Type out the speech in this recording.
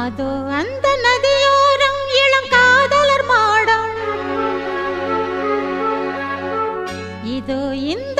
அதோ அந்த நதியோரம் இளம் காதலர் மாடம். இதோ இந்த